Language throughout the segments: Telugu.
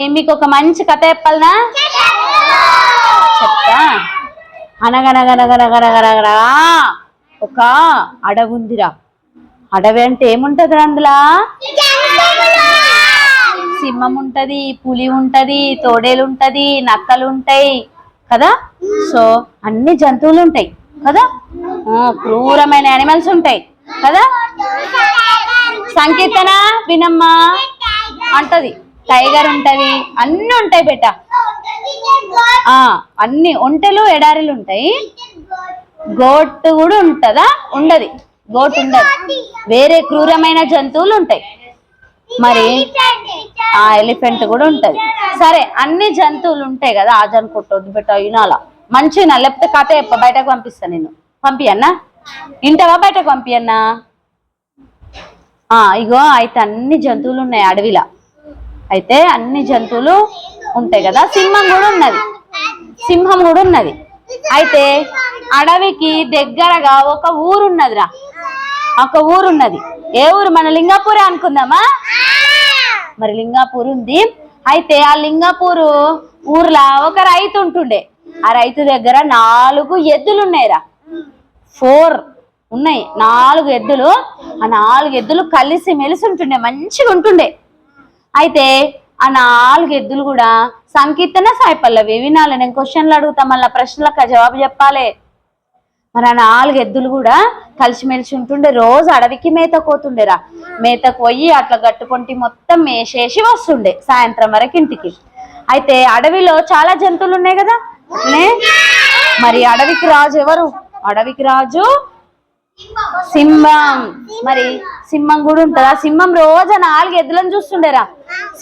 మీకు ఒక మంచి కథ చెప్పాలనా? చెప్తా. అనగనగనగనగనగనగనగా ఒక అడవి ఉందిరా అడవి అంటే ఏముంటది అందులో? సింహం ఉంటది పులి ఉంటది తోడేలు ఉంటది నక్కలు ఉంటాయి కదా? సో అన్ని జంతువులు ఉంటాయి కదా క్రూరమైన యానిమల్స్ ఉంటాయి కదా? సంకీర్తన వినమ్మా. అంటది. టైగర్ ఉంటది అన్ని ఉంటాయి బెట. అన్ని ఒంటెలు ఎడారిలు ఉంటాయి. గోట్ కూడా ఉంటదా? ఉండదు. గోట్ ఉండదు. వేరే క్రూరమైన జంతువులు ఉంటాయి. మరి ఆ ఎలిఫెంట్ కూడా ఉంటది. సరే అన్ని జంతువులు ఉంటాయి కదా ఆ కొట్టొద్దు బెట్ట వినాలా మంచిగా లేకపోతే కథ చెప్ప బయటకు పంపిస్తాను నేను. పంపియన్నా? ఇంటవా బయటకు పంపియన్నా? ఇగో అయితే అన్ని జంతువులు ఉన్నాయి అడవిలా. అయితే అన్ని జంతువులు ఉంటాయి కదా. సింహం కూడా ఉన్నది. సింహం కూడా ఉన్నది. అయితే అడవికి దగ్గరగా ఒక ఊరు ఉన్నదిరా. ఒక ఊరు ఉన్నది. ఏ ఊరు? మన లింగాపూరే అనుకుందామా? మరి లింగాపూర్ ఉంది. అయితే ఆ లింగాపూరు ఊర్లో ఒక రైతు ఉంటుండే. ఆ రైతు దగ్గర నాలుగు ఎద్దులు ఉన్నాయిరా. ఫోర్ ఉన్నాయి. నాలుగు ఎద్దులు. ఆ నాలుగు ఎద్దులు కలిసి మెలిసి ఉంటుండే. మంచిగా ఉంటుండే అయితే ఆ నాలుగు ఎద్దులు కూడా సంకీర్తన సాయిపల్లవి వినాలి నేను క్వశ్చన్లు అడుగుతా మళ్ళీ ప్రశ్నలకు జవాబు చెప్పాలి. మరి ఆ నాలుగు ఎద్దులు కూడా కలిసిమెలిసి ఉంటుండే రోజు అడవికి మేత పోతుండేరా మేతకు పోయి అట్లా గట్టుకొంటి మొత్తం మేసేసి వస్తుండే సాయంత్రం వరకు ఇంటికి. అయితే అడవిలో చాలా జంతువులు ఉన్నాయి కదా మరి అడవికి రాజు ఎవరు? అడవికి రాజు సింహం. మరి సింహం కూడా ఉంటదా. సింహం రోజు నాలుగు ఎద్దులను చూస్తుండేరా.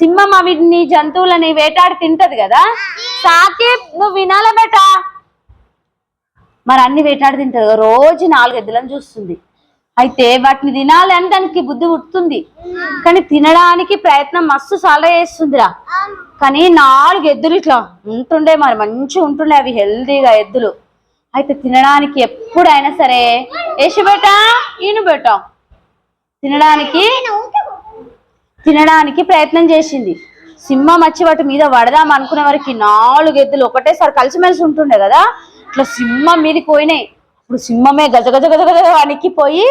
సింహం అవి నీ జంతువులని వేటాడి తింటది కదా. సాకేబ్ నువ్వు వినాల బేట? మరి అన్ని వేటాడి తింటది కదా, రోజు నాలుగు ఎద్దులను చూస్తుంది. అయితే వాటిని తినాలని దానికి బుద్ధి పుట్టుతుంది కానీ తినడానికి ప్రయత్నం మస్తు చాలా చేస్తుందిరా. కానీ నాలుగు ఎద్దులు ఇట్లా ఉంటుండే మరి. మంచిగా ఉంటుండే అవి హెల్దీగా ఎద్దులు. అయితే తినడానికి ఎప్పుడైనా సరే వేసి బేట ఈను బేట? తినడానికి తినడానికి ప్రయత్నం చేసింది. సింహం వచ్చి వాటి మీద పడదాం అనుకునే వరకు నాలుగు ఎద్దులు ఒకటేసారి కలిసిమెలిసి ఉంటుండే కదా? ఇట్లా సింహం మీదకి పోయినాయి. ఇప్పుడు సింహమే గజ గజ గజ గజ వణికిపోయి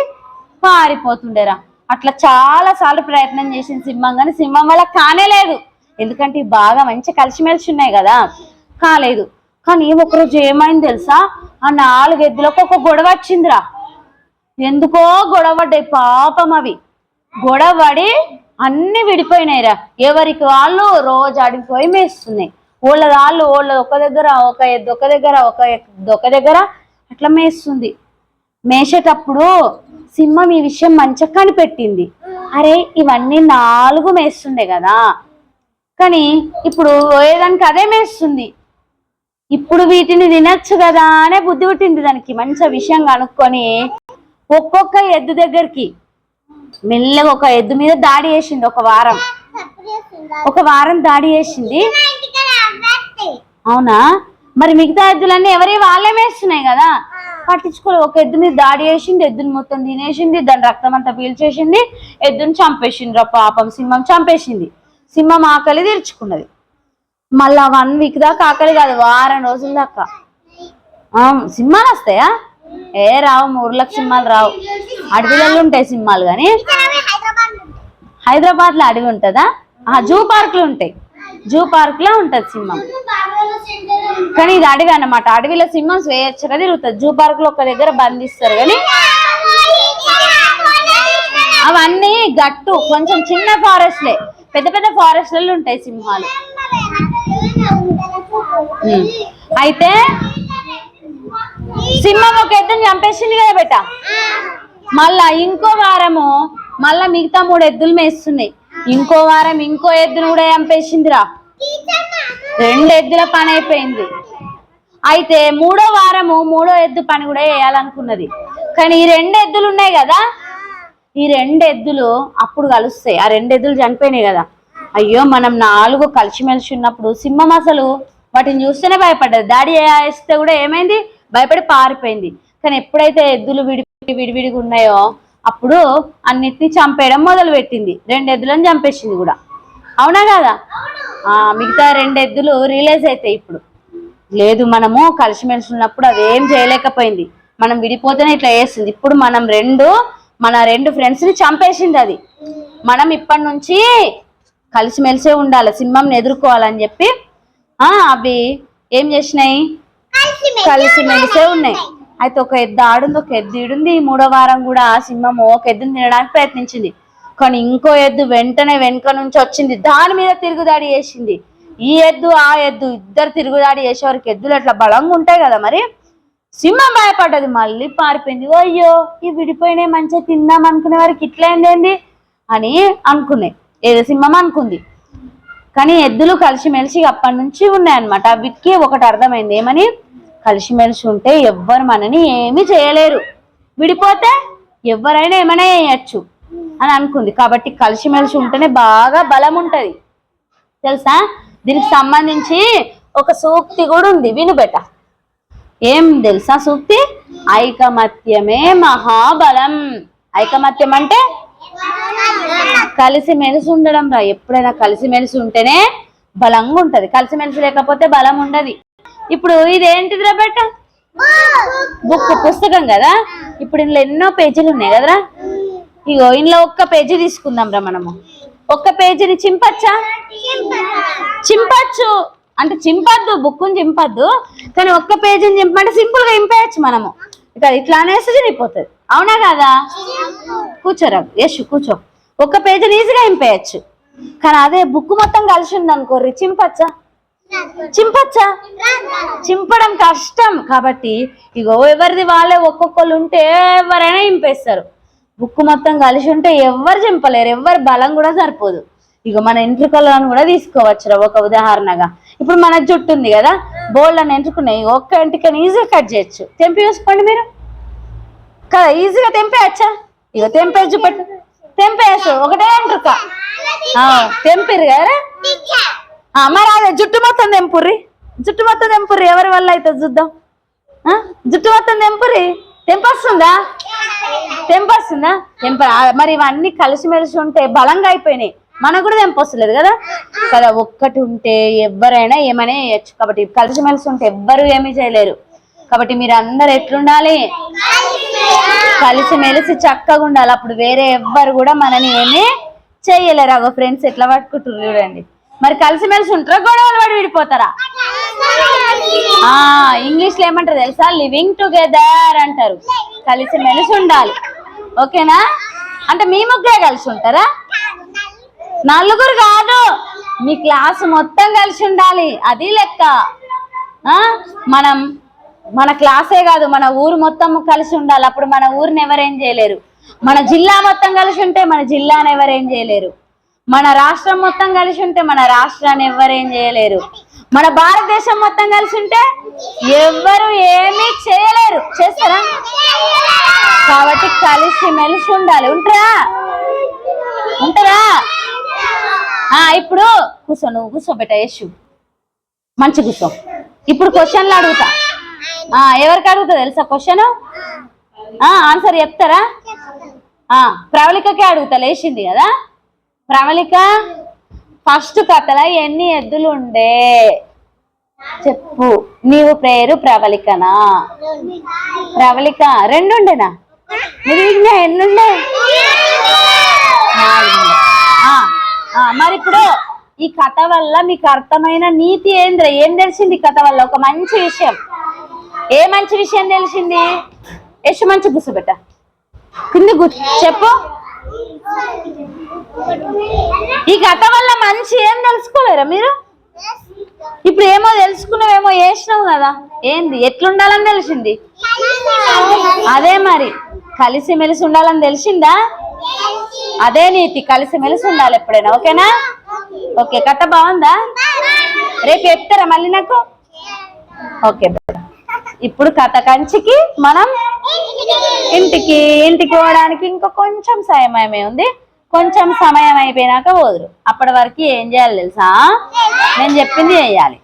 పారిపోతుండేరా. అట్లా చాలా సార్లు ప్రయత్నం చేసింది సింహం కానీ సింహం వల్ల కానే లేదు. ఎందుకంటే బాగా మంచి కలిసిమెలిసి ఉన్నాయి కదా? కాలేదు. కానీ ఒకరోజు ఏమైంది తెలుసా? ఆ నాలుగు ఎద్దులకు ఒక గొడవ వచ్చిందిరా. ఎందుకో గొడవడ్డాయి పాపం అవి. గొడవడి అన్ని విడిపోయినాయిరా. ఎవరికి వాళ్ళు రోజు అడిగిపోయి మేస్తున్నాయి. వాళ్ళ వాళ్ళు వాళ్ళ ఒక దగ్గర ఒక ఎద్దు ఒక దగ్గర ఒక ఎద్దు ఒక దగ్గర అట్లా మేస్తుంది. మేసేటప్పుడు సింహం ఈ విషయం మంచిగా కనిపెట్టింది. అరే ఇవన్నీ నాలుగు మేస్తుండే కదా. కానీ ఇప్పుడు ఏదానికి అదే మేస్తుంది. ఇప్పుడు వీటిని తినచ్చు కదా అనే బుద్ధి పుట్టింది దానికి. మంచి విషయం కనుక్కొని ఒక్కొక్క ఎద్దు దగ్గరికి మెల్లగా ఒక ఎద్దు మీద దాడి చేసింది ఒక వారం. ఒక వారం దాడి చేసింది. అవునా? మరి మిగతా ఎద్దులన్నీ ఎవరి వాళ్ళే వేస్తున్నాయి కదా? పట్టించుకోలేదు ఒక ఎద్దు మీద దాడి చేసింది ఎద్దుని మొత్తం తినేసింది దాని రక్తం అంతా పీల్చేసింది ఎద్దుని చంపేసింది రా పాపం సింహం చంపేసింది. సింహం ఆకలి తీర్చుకున్నది. మళ్ళా వన్ వీక్ దాకా ఆకలి కాదు వారం రోజుల దాకా. సింహాలు వస్తాయా? ఏ రావు ఊర్లకు సింహాలు రావు. అడవిలలో ఉంటాయి సింహాలు కానీ. హైదరాబాద్లో అడవి ఉంటుందా? ఆ జూ పార్క్ ఉంటాయి. జూ పార్క్లో ఉంటది సింహం. కానీ ఇది అడవి అన్నమాట. అడవిలో సింహం స్వేచ్ఛగా తిరుగుతుంది. జూ పార్క్లో ఒక దగ్గర బంధిస్తారు కానీ అవన్నీ గట్టు కొంచెం చిన్న ఫారెస్ట్లే. పెద్ద పెద్ద ఫారెస్ట్లలో ఉంటాయి సింహాలు. అయితే సింహం ఒక ఎద్దుని చంపేసింది కదా బెట్ట మళ్ళా ఇంకో వారము మళ్ళా మిగతా మూడు ఎద్దులు మేస్తున్నాయి. ఇంకో వారం ఇంకో ఎద్దును కూడా చంపేసిందిరా. రెండు ఎద్దుల పని అయిపోయింది. అయితే మూడో వారము మూడో ఎద్దు పని కూడా వేయాలనుకున్నది కానీ ఈ రెండు ఎద్దులు ఉన్నాయి కదా? ఈ రెండు ఎద్దులు అప్పుడు కలుస్తాయి. ఆ రెండు ఎద్దులు చనిపోయినాయి కదా. అయ్యో మనం నాలుగు కలిసిమెలిసి ఉన్నప్పుడు సింహం అసలు వాటిని చూస్తేనే భయపడ్డది. దాడి వేస్తే కూడా ఏమైంది? భయపడి పారిపోయింది. కానీ ఎప్పుడైతే ఎద్దులు విడి విడివిడిగా ఉన్నాయో అప్పుడు అన్నిటిని చంపేయడం మొదలు పెట్టింది రెండు ఎద్దులను చంపేసింది కూడా. అవునా కదా? ఆ మిగతా రెండు ఎద్దులు రిలీజ్ అవుతాయి ఇప్పుడు. లేదు మనము కలిసిమెలిసి ఉన్నప్పుడు అదేం చేయలేకపోయింది. మనం విడిపోతేనే ఇట్లా చేస్తుంది. ఇప్పుడు మనం రెండు మన రెండు ఫ్రెండ్స్ని చంపేసింది అది. మనం ఇప్పటి నుంచి కలిసిమెలిసే ఉండాలి. సింహంని ఎదుర్కోవాలని చెప్పి ఆ అవి ఏం చేసినాయి? కలిసిమెలిసే ఉన్నాయి. అయితే ఒక ఎద్దు ఆడుంది ఒక ఎద్దు ఈడుంది. మూడో వారం కూడా సింహము ఒక ఎద్దుని తినడానికి ప్రయత్నించింది. కానీ ఇంకో ఎద్దు వెంటనే వెనుక నుంచి వచ్చింది. దాని మీద తిరుగుదాడి చేసింది. ఈ ఎద్దు ఆ ఎద్దు ఇద్దరు తిరుగుదాడి చేసేవారికి ఎద్దులు అట్లా బలంగా ఉంటాయి కదా మరి. సింహం భయపడ్డది మళ్ళీ పారిపోయింది. అయ్యో ఈ విడిపోయినాయి మంచిగా తిందాం అనుకునే వారికి ఇట్లా ఏంది? అని అనుకున్నాయి ఏదో సింహం అనుకుంది. కానీ ఎద్దులు కలిసిమెలిసి అప్పటి నుంచి ఉన్నాయన్నమాట. వీటికి ఒకటి అర్థమైంది. ఏమని? కలిసిమెలిసి ఉంటే ఎవ్వరు మనని ఏమీ చేయలేరు. విడిపోతే ఎవరైనా ఏమైనా చేయొచ్చు అని అనుకుంది. కాబట్టి కలిసిమెలిసి ఉంటేనే బాగా బలం ఉంటుంది తెలుసా? దీనికి సంబంధించి ఒక సూక్తి కూడా ఉంది. విను బెట. ఏం తెలుసా సూక్తి? ఐకమత్యమే మహాబలం. ఐకమత్యం అంటే కలిసిమెలిసి ఉండడం రా. ఎప్పుడైనా కలిసిమెలిసి ఉంటేనే బలంగా ఉంటది కలిసిమెలిసి లేకపోతే బలం ఉండదు ఇప్పుడు ఇది ఏంటిదిరా బెట్ట బుక్ పుస్తకం కదా? ఇప్పుడు ఇందులో ఎన్నో పేజీలు ఉన్నాయి కదరా? ఇగో ఇందులో ఒక్క పేజీ తీసుకుందాం రా మనము. ఒక్క పేజీని చింపచ్చా? చింపచ్చు. అంటే చింపద్దు బుక్కుని చింపద్దు. కానీ ఒక్క పేజీని చింపమంటే సింపుల్గా ఇంపేయచ్చు మనము. ఇక ఇట్లా అనేసి చనిపోతుంది అవునా కదా? కూర్చోరా యశ్ కూర్చో. ఒక్క పేజీని ఈజీగా ఇంపేయచ్చు కానీ అదే బుక్ మొత్తం కలిసి ఉంది అనుకోర్రి చింపచ్చా? చింపచ్చా? చింపడం కష్టం. కాబట్టి ఇగో ఎవరిది వాళ్ళే ఒక్కొక్కరు ఉంటే ఎవరైనా ఇంపేస్తారు బుక్ మొత్తం కలిసి ఉంటే ఎవరు చింపలేరు. ఎవ్వరు బలం కూడా సరిపోదు. ఇక మన ఎంట్రుకలను కూడా తీసుకోవచ్చు ఒక ఉదాహరణగా. ఇప్పుడు మన జుట్టు ఉంది కదా బోల్డ్ అని ఎంట్రుకున్నాయి ఒక్క ఎంట్రుకని ఈజీగా కట్ చేయొచ్చు. తెంపి చూసుకోండి మీరు. కదా ఈజీగా తెంపేయచ్చా? ఇక తెంపే చూపెట్టు తెంపేయచ్చు. ఒకటే ఎంట్రుక. తెంపిరు కదా. మరి అదే జుట్టు మొత్తం తెంపుర్రి. జుట్టు మొత్తం తెంపుర్రి. ఎవరి వల్ల అయితే చూద్దాం? జుట్టు మొత్తం తెంపుర్రి. తెంపొస్తుందా? తెంపొస్తుందా? తెంప మరి ఇవన్నీ కలిసిమెలిసి ఉంటే బలంగా అయిపోయినాయి. మనకు కూడా తెంపొస్తలేదు కదా? కదా ఒక్కటి ఉంటే ఎవరైనా ఏమైనా చేయొచ్చు. కాబట్టి కలిసిమెలిసి ఉంటే ఎవ్వరు ఏమీ చేయలేరు. కాబట్టి మీరు అందరు ఎట్లుండాలి? కలిసిమెలిసి చక్కగా ఉండాలి. అప్పుడు వేరే ఎవ్వరు కూడా మనని ఏమీ చేయలేరు. అగో ఫ్రెండ్స్ ఎట్లా పట్టుకుంటారు చూడండి. మరి కలిసిమెలిసి ఉంటారా? గొడవలు పడి విడిపోతారా? ఇంగ్లీష్లో ఏమంటారు తెలుసా? లివింగ్ టుగెదర్ అంటారు. కలిసి మెలిసి ఉండాలి. ఓకేనా? అంటే మీ ముగ్గురే కలిసి ఉంటారా? నలుగురు కాదు. మీ క్లాస్ మొత్తం కలిసి ఉండాలి. అది లెక్క. మనం మన క్లాసే కాదు మన ఊరు మొత్తం కలిసి ఉండాలి. అప్పుడు మన ఊరిని ఎవరేం చేయలేరు. మన జిల్లా మొత్తం కలిసి ఉంటే మన జిల్లాని ఎవరేం చేయలేరు. మన రాష్ట్రం మొత్తం కలిసి ఉంటే మన రాష్ట్రాన్ని ఎవరేం చేయలేరు. మన భారతదేశం మొత్తం కలిసి ఉంటే ఎవ్వరు ఏమీ చేయలేరు. చేస్తారా? కాబట్టి కలిసి మెలిసి ఉండాలి. ఉంటారా ఉంటారా ఆ ఇప్పుడు కూర్చో నువ్వు కూర్చోబెట్ట యేసు. మంచి కూర్చో ఇప్పుడు క్వశ్చన్లు అడుగుతా. ఆ ఎవరికి అడుగుతా తెలుసా క్వశ్చన్? ఆన్సర్ చెప్తారా? ఆ ప్రవళికకే అడుగుతా లేచింది కదా? ప్రవళిక ఫస్ట్ కథలో ఎన్ని ఎద్దులు ఉండే? చెప్పు. నీవు పేరు ప్రవళికనా? ప్రవళిక రెండు ఉండేనా మీరు ఇంకా ఎన్నుండే? ఉండే. ఆ, ఆ, మరి ఇప్పుడు ఈ కథ వల్ల మీకు అర్థమైన నీతి ఏంద్ర? ఏం తెలిసింది ఈ కథ వల్ల? ఒక మంచి విషయం. ఏ మంచి విషయం తెలిసింది? యశ్ మంచి కూర్చోబెట్ట కింద చెప్పు. ఈ కథ వల్ల మంచి ఏం తెలుసుకోలేరా మీరు? ఇప్పుడు ఏమో తెలుసుకున్నావేమో చేసినావు కదా. ఏంది? ఎట్లుండాలని తెలిసింది? అదే మరి. కలిసి మెలిసి ఉండాలని తెలిసిందా? అదే నీతి. కలిసి మెలిసి ఉండాలి ఎప్పుడైనా. ఓకేనా? ఓకే కథ బాగుందా? రేపు చెప్తారా మళ్ళీ నాకు? ఓకే ఇప్పుడు కథ కంచికి మనం ఇంటికి. ఇంటికి పోవడానికి ఇంకా కొంచెం సమయమే ఉంది. కొంచెం సమయం అయిపోయినాక పోదురు అప్పటి వరకు ఏం చేయాలి తెలుసా? నేను చెప్పింది చేయాలి